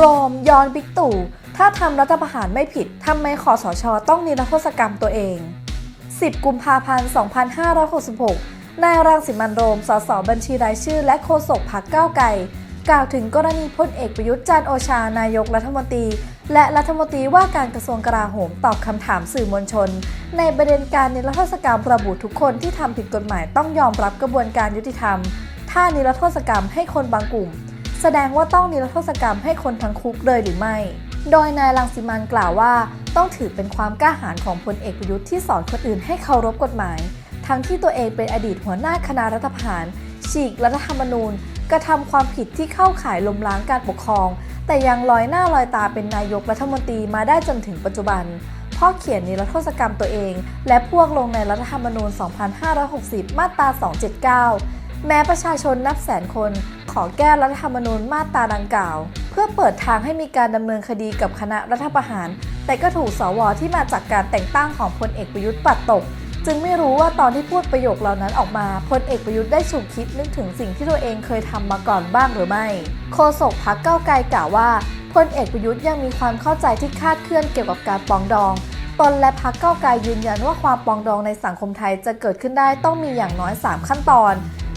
โรมย้อนบิ๊กตู่ ถ้าทำรัฐประหารไม่ผิดทำไมคอสชต้องนิรโทษกรรมตัวเอง 10 กุมภาพันธ์ 2566 นายรังสิมันโรม สสบัญชีรายชื่อ และโฆษกพรรคก้าวไกลกล่าวถึงกรณีพลเอกประยุทธ์จันโอชานายกรัฐมนตรี และรัฐมนตรีว่าการกระทรวงกลาโหมตอบคำถามสื่อมวลชน ในประเด็นการนิรโทษกรรมระบุทุกคนที่ทำผิดกฎหมายต้องยอมรับกระบวนการยุติธรรม ถ้านิรโทษกรรมให้คนบางกลุ่ม แสดงว่าต้องนิรโทษกรรมให้คนทั้งคุกเลยหรือไม่ โดยนายรังสิมันกล่าวว่า ต้องถือเป็นความกล้าหาญของพลเอกประยุทธ์ที่สอนคนอื่นให้เคารพกฎหมาย ทั้งที่ตัวเองเป็นอดีตหัวหน้าคณะรัฐประหาร ฉีกรัฐธรรมนูญ กระทำความผิดที่เข้าข่ายล้มล้างการปกครอง แต่ยังลอยหน้าลอยตาเป็นนายกรัฐมนตรีมาได้จนถึงปัจจุบันเพราะเขียนนิรโทษกรรมตัวเอง และพวกลงในรัฐธรรมนูญ 2560 มาตรา 279 แม้ประชาชนนับแสนคนขอแก้รัฐธรรมนูญมาตราดังกล่าว เพื่อเปิดทางให้มีการดำเนินคดีกับคณะรัฐประหาร แต่ก็ถูกสวที่มาจากการแต่งตั้งของพลเอกประยุทธ์ปัดตก จึงไม่รู้ว่าตอนที่พูดประโยคเหล่านั้นออกมาพลเอกประยุทธ์ได้ฉุกคิดนึกถึงสิ่งที่ตัวเองเคยทำมาก่อนบ้างหรือไม่ โฆษกพักเก้าไกลกล่าวว่าพลเอกประยุทธ์ยังมีความเข้าใจที่คาดเคลื่อนเกี่ยวกับการปองดองตนและพักเก้าไกลยืนยันว่าความปองดองในสังคมไทยจะเกิดขึ้นได้ต้องมีอย่างน้อย 3 ขั้นตอน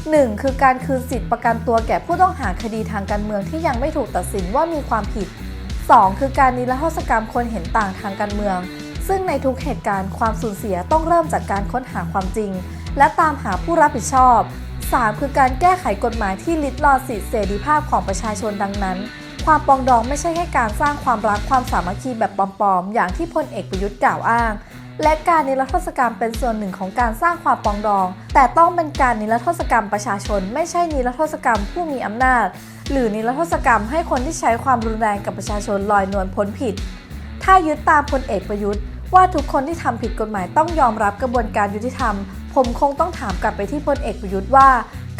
1. คือการคืนสิทธิประกันตัวแก่ผู้ต้องหาคดีทางการเมืองที่ยังไม่ถูกตัดสินว่ามีความผิด 2. คือการนิรโทษกรรมคนเห็นต่างทางการเมือง ซึ่งในทุกเหตุการณ์ความสูญเสียต้องเริ่มจากการค้นหาความจริง และตามหาผู้รับผิดชอบ 3. คือการแก้ไขกฎหมายที่ลิดรอนสิทธิเสรีภาพของประชาชนดังนั้น ความปองดองไม่ใช่แค่การสร้างความรักความสามัคคีแบบปลอมๆอย่างที่พลเอกประยุทธ์กล่าวอ้าง และการนิรโทษกรรมเป็นส่วนหนึ่งของการสร้างความปองดอง แต่ต้องเป็นการนิรโทษกรรมประชาชน ไม่ใช่นิรโทษกรรมผู้มีอำนาจ หรือนิรโทษกรรมให้คนที่ใช้ความรุนแรงกับประชาชนลอยนวลพ้นผิด ถ้ายึดตามพลเอกประยุทธ์ว่าทุกคนที่ทำผิดกฎหมายต้องยอมรับกระบวนการยุติธรรม ผมคงต้องถามกลับไปที่พลเอกประยุทธ์ว่า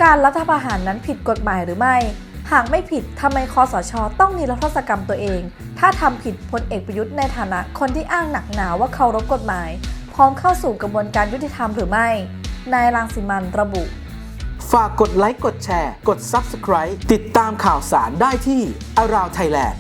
การรัฐประหารนั้นผิดกฎหมายหรือไม่ หากไม่ผิดทำไมคอสชต้องนิรโทษกรรมตัวเอง ถ้าทำผิดพลเอกประยุทธ์ในฐานะคนที่อ้างหนักหนาว่าเคารพกฎหมาย พร้อมเข้าสู่กระบวนการยุติธรรมหรือไม่ นายรังสิมันระบุ ฝากกดไลค์กดแชร์ กด Subscribe ติดตามข่าวสารได้ที่ Around Thailand